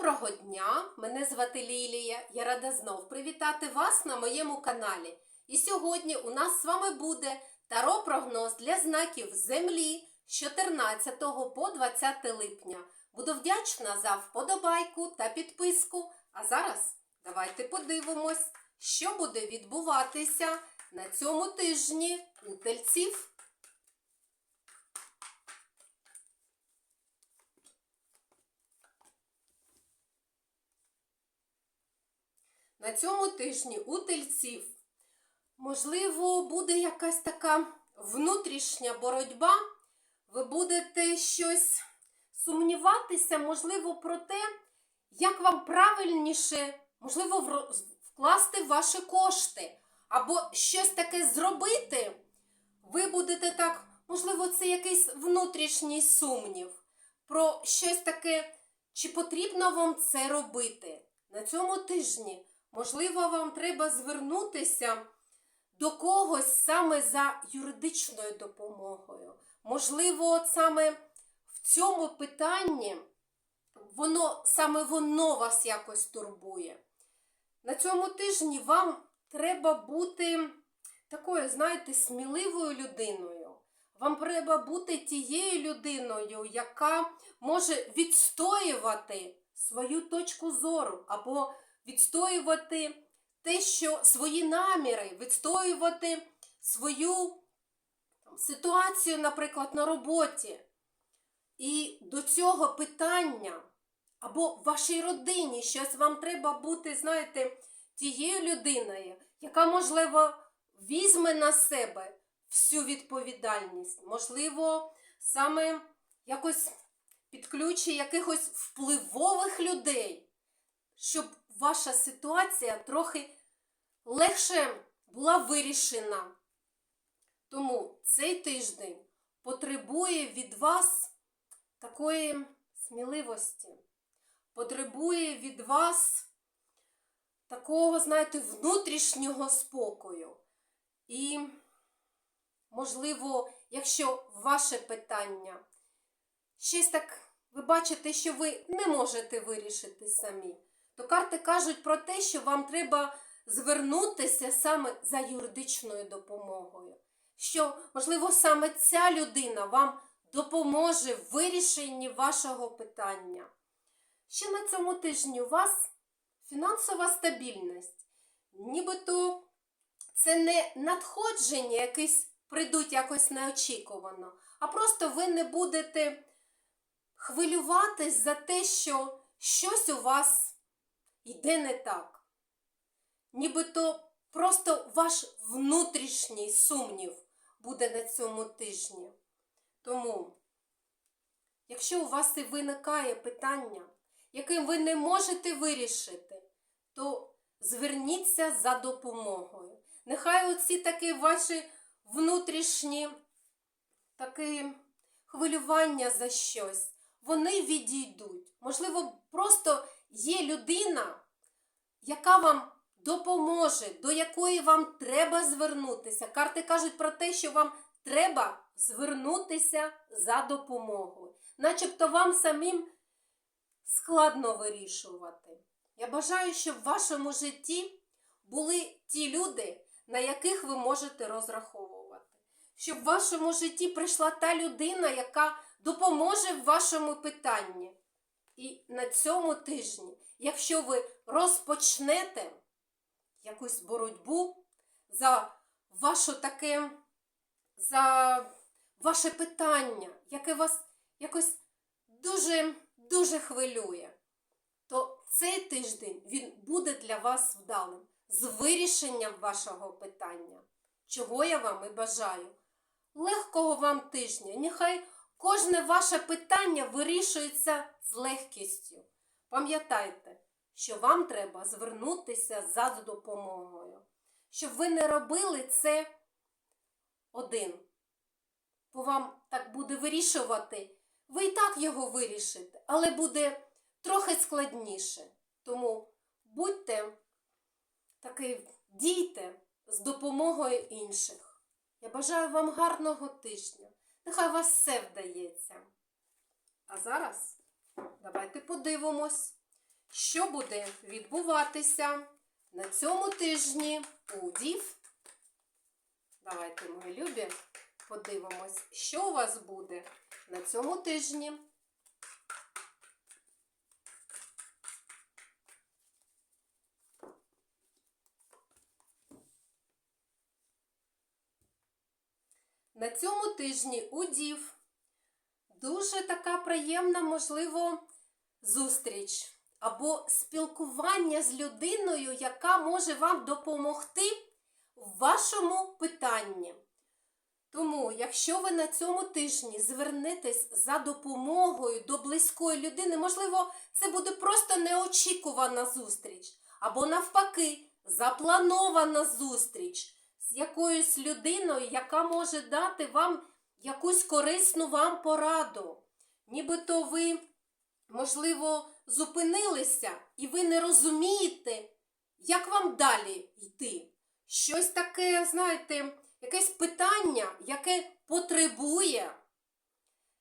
Доброго дня! Мене звати Лілія. Я рада знов привітати вас на моєму каналі. І сьогодні у нас з вами буде таро прогноз для знаків Землі з 14 по 20 липня. Буду вдячна за вподобайку та підписку. А зараз давайте подивимось, що буде відбуватися на цьому тижні у тельців. На цьому тижні у тельців, можливо, буде якась така внутрішня боротьба. Ви будете щось сумніватися, можливо, про те, як вам правильніше, можливо, вкласти ваші кошти, або щось таке зробити. Ви будете так, можливо, це якийсь внутрішній сумнів про щось таке, чи потрібно вам це робити. На цьому тижні, можливо, вам треба звернутися до когось саме за юридичною допомогою. Можливо, саме в цьому питанні воно саме воно вас якось турбує. На цьому тижні вам треба бути такою, знаєте, сміливою людиною. Вам треба бути тією людиною, яка може відстоювати свою точку зору, або відстоювати те, що свої наміри, відстоювати свою там, ситуацію, наприклад, на роботі. І до цього питання, або в вашій родині щось вам треба бути, знаєте, тією людиною, яка, можливо, візьме на себе всю відповідальність. Можливо, саме якось підключить якихось впливових людей, щоб ваша ситуація трохи легше була вирішена. Тому цей тиждень потребує від вас такої сміливості, потребує від вас такого, знаєте, внутрішнього спокою. І, можливо, якщо ваше питання щось так ви бачите, що ви не можете вирішити самі, то карти кажуть про те, що вам треба звернутися саме за юридичною допомогою. Що, можливо, саме ця людина вам допоможе в вирішенні вашого питання. Ще на цьому тижні у вас фінансова стабільність. Нібито це не надходження якесь прийдуть якось неочікувано, а просто ви не будете хвилюватись за те, що щось у вас йде не так. Нібито просто ваш внутрішній сумнів буде на цьому тижні. Тому, якщо у вас і виникає питання, яким ви не можете вирішити, то зверніться за допомогою. Нехай оці такі ваші внутрішні такі хвилювання за щось, вони відійдуть. Можливо, просто є людина, яка вам допоможе, до якої вам треба звернутися. Карти кажуть про те, що вам треба звернутися за допомогою. Начебто вам самим складно вирішувати. Я бажаю, щоб в вашому житті були ті люди, на яких ви можете розраховувати. Щоб в вашому житті прийшла та людина, яка допоможе в вашому питанні. І на цьому тижні, якщо ви розпочнете якусь боротьбу за ваше таке, за ваше питання, яке вас якось дуже, дуже хвилює, то цей тиждень він буде для вас вдалим з вирішенням вашого питання, чого я вам і бажаю. Легкого вам тижня. Нехай кожне ваше питання вирішується з легкістю. Пам'ятайте, що вам треба звернутися за допомогою, щоб ви не робили це один. Бо вам так буде вирішувати. Ви і так його вирішите, але буде трохи складніше. Тому будьте таки дійте з допомогою інших. Я бажаю вам гарного тижня. Нехай у вас все вдається. А зараз давайте подивимось, що буде відбуватися на цьому тижні у Дів. Давайте, мої любі, подивимось, що у вас буде на цьому тижні. На цьому тижні у Дів дуже така приємна, можливо, зустріч або спілкування з людиною, яка може вам допомогти в вашому питанні. Тому, якщо ви на цьому тижні звернетесь за допомогою до близької людини, можливо, це буде просто неочікувана зустріч, або навпаки, запланована зустріч з якоюсь людиною, яка може дати вам якусь корисну вам пораду. Нібито ви, можливо, зупинилися і ви не розумієте, як вам далі йти. Щось таке, знаєте, якесь питання, яке потребує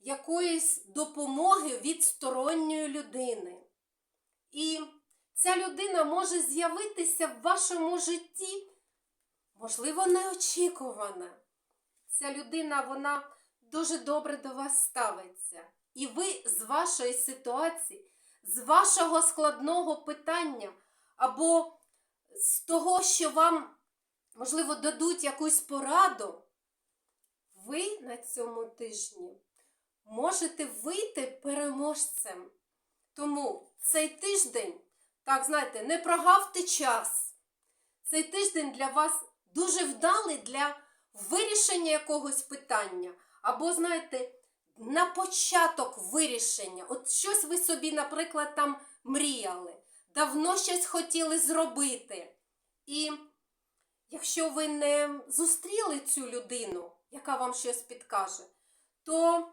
якоїсь допомоги від сторонньої людини. І ця людина може з'явитися в вашому житті, можливо, неочікувана. Ця людина, вона дуже добре до вас ставиться. І ви з вашої ситуації, з вашого складного питання, або з того, що вам, можливо, дадуть якусь пораду, ви на цьому тижні можете вийти переможцем. Тому цей тиждень, так знаєте, не прогавте час. Цей тиждень для вас дуже вдалий для вирішення якогось питання. Або, знаєте, на початок вирішення. От щось ви собі, наприклад, там мріяли, давно щось хотіли зробити. І якщо ви не зустріли цю людину, яка вам щось підкаже, то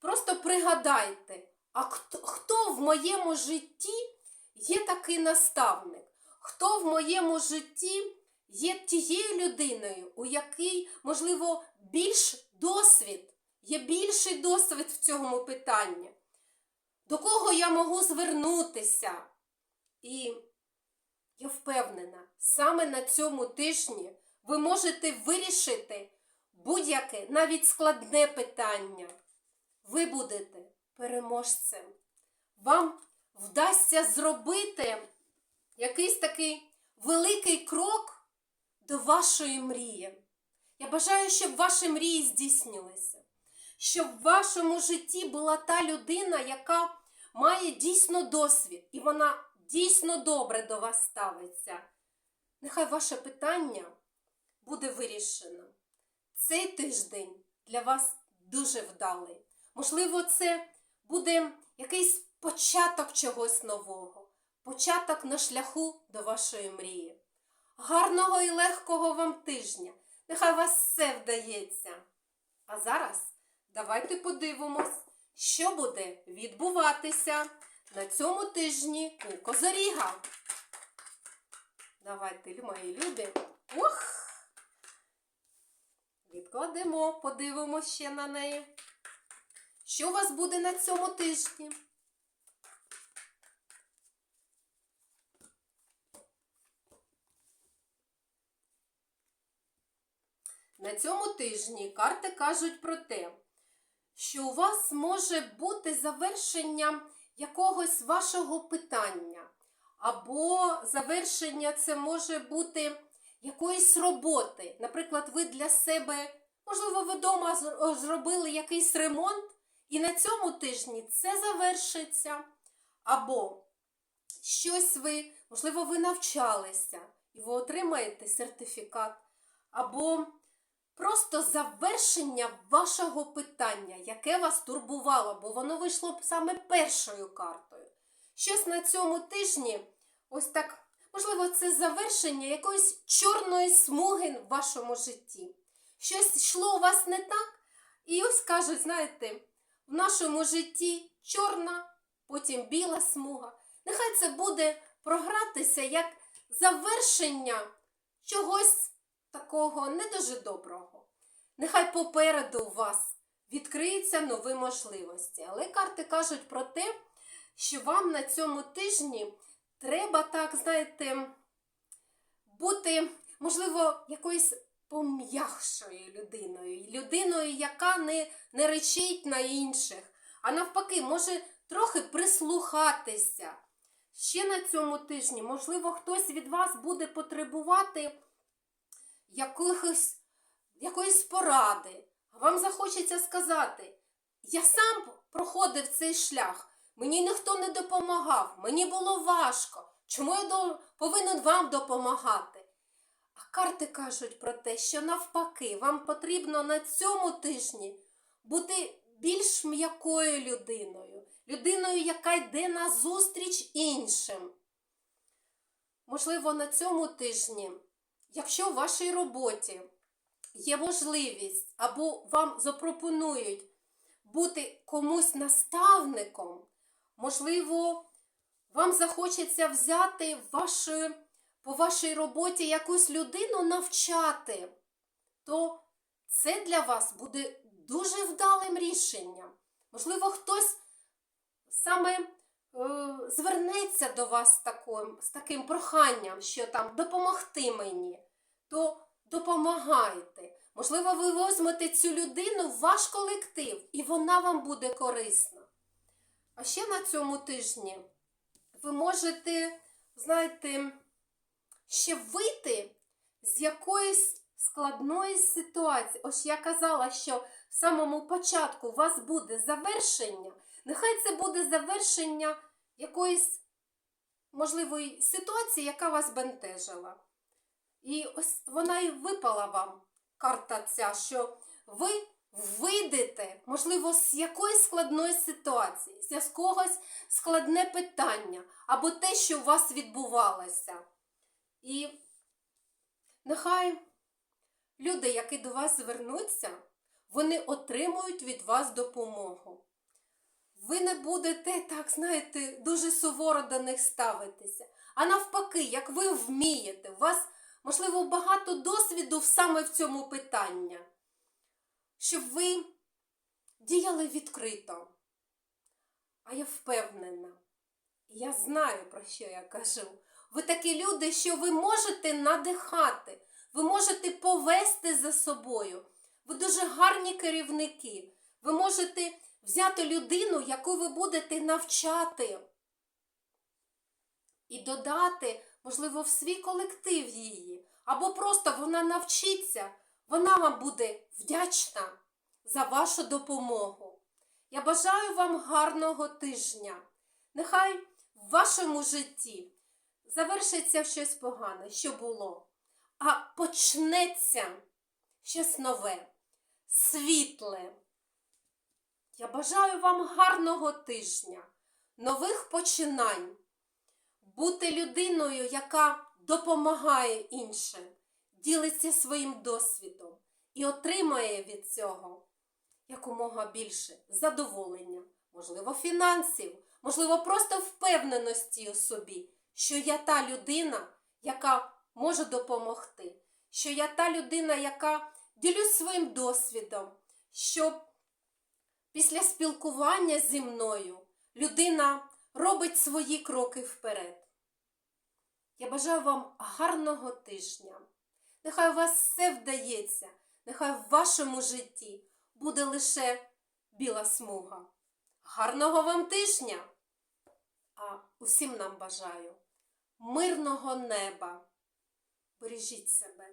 просто пригадайте, а хто, хто в моєму житті є такий наставник? Хто в моєму житті є тією людиною, у якій, можливо, більш досвід, є більший досвід в цьому питанні? До кого я можу звернутися? І я впевнена, саме на цьому тижні ви можете вирішити будь-яке, навіть складне питання. Ви будете переможцем. Вам вдасться зробити якийсь такий великий крок до вашої мрії. Я бажаю, щоб ваші мрії здійснилися, щоб в вашому житті була та людина, яка має дійсно досвід, і вона дійсно добре до вас ставиться. Нехай ваше питання буде вирішено. Цей тиждень для вас дуже вдалий. Можливо, це буде якийсь початок чогось нового, початок на шляху до вашої мрії. Гарного і легкого вам тижня! Нехай вас все вдається. А зараз давайте подивимось, що буде відбуватися на цьому тижні у Козоріга. Давайте, мої любі. Ох! Відкладемо, подивимося ще на неї. Що у вас буде на цьому тижні? На цьому тижні карти кажуть про те, що у вас може бути завершення якогось вашого питання, або завершення це може бути якоїсь роботи. Наприклад, ви для себе, можливо, ви вдома зробили якийсь ремонт, і на цьому тижні це завершиться. Або щось ви, можливо, ви навчалися, і ви отримаєте сертифікат, або просто завершення вашого питання, яке вас турбувало, бо воно вийшло саме першою картою. Щось на цьому тижні, ось так, можливо, це завершення якоїсь чорної смуги в вашому житті. Щось йшло у вас не так, і ось кажуть, знаєте, в нашому житті чорна, потім біла смуга. Нехай це буде програтися як завершення чогось такого не дуже доброго. Нехай попереду у вас відкриються нові можливості. Але карти кажуть про те, що вам на цьому тижні треба так, знаєте, бути, можливо, якоюсь пом'якшою людиною, людиною, яка не, не речить на інших, а навпаки, може трохи прислухатися. Ще на цьому тижні, можливо, хтось від вас буде потребувати якихось, якоїсь поради. Вам захочеться сказати: я сам проходив цей шлях, мені ніхто не допомагав, мені було важко. Чому я повинен вам допомагати? А карти кажуть про те, що навпаки, вам потрібно на цьому тижні бути більш м'якою людиною, людиною, яка йде на зустріч іншим. Можливо, на цьому тижні, якщо в вашій роботі є можливість або вам запропонують бути комусь наставником, можливо, вам захочеться взяти вашу, по вашій роботі якусь людину навчати, то це для вас буде дуже вдалим рішенням. Можливо, хтось саме е, звернеться до вас таким, з таким проханням, що там допомогти мені, то допомагайте. Можливо, ви візьмете цю людину в ваш колектив, і вона вам буде корисна. А ще на цьому тижні ви можете, знаєте, ще вийти з якоїсь складної ситуації. Ось я казала, що в самому початку у вас буде завершення. Нехай це буде завершення якоїсь можливої ситуації, яка вас бентежила. І ось вона і випала вам, карта ця, що ви вийдете, можливо, з якоїсь складної ситуації, з якогось складне питання, або те, що у вас відбувалося. І нехай люди, які до вас звернуться, вони отримують від вас допомогу. Ви не будете, так, знаєте, дуже суворо до них ставитися. А навпаки, як ви вмієте, у вас, можливо, багато досвіду саме в цьому питанні, щоб ви діяли відкрито. А я впевнена, я знаю, про що я кажу. Ви такі люди, що ви можете надихати, ви можете повести за собою. Ви дуже гарні керівники. Ви можете взяти людину, яку ви будете навчати, і додати, можливо, в свій колектив її. Або просто вона навчиться, вона вам буде вдячна за вашу допомогу. Я бажаю вам гарного тижня. Нехай в вашому житті завершиться щось погане, що було, а почнеться щось нове, світле. Я бажаю вам гарного тижня, нових починань, бути людиною, яка допомагає іншим, ділиться своїм досвідом і отримає від цього якомога більше задоволення, можливо, фінансів, можливо, просто впевненості у собі, що я та людина, яка може допомогти, що я та людина, яка ділюсь своїм досвідом, що після спілкування зі мною людина робить свої кроки вперед. Я бажаю вам гарного тижня. Нехай у вас все вдається, нехай в вашому житті буде лише біла смуга. Гарного вам тижня! А усім нам бажаю мирного неба. Бережіть себе.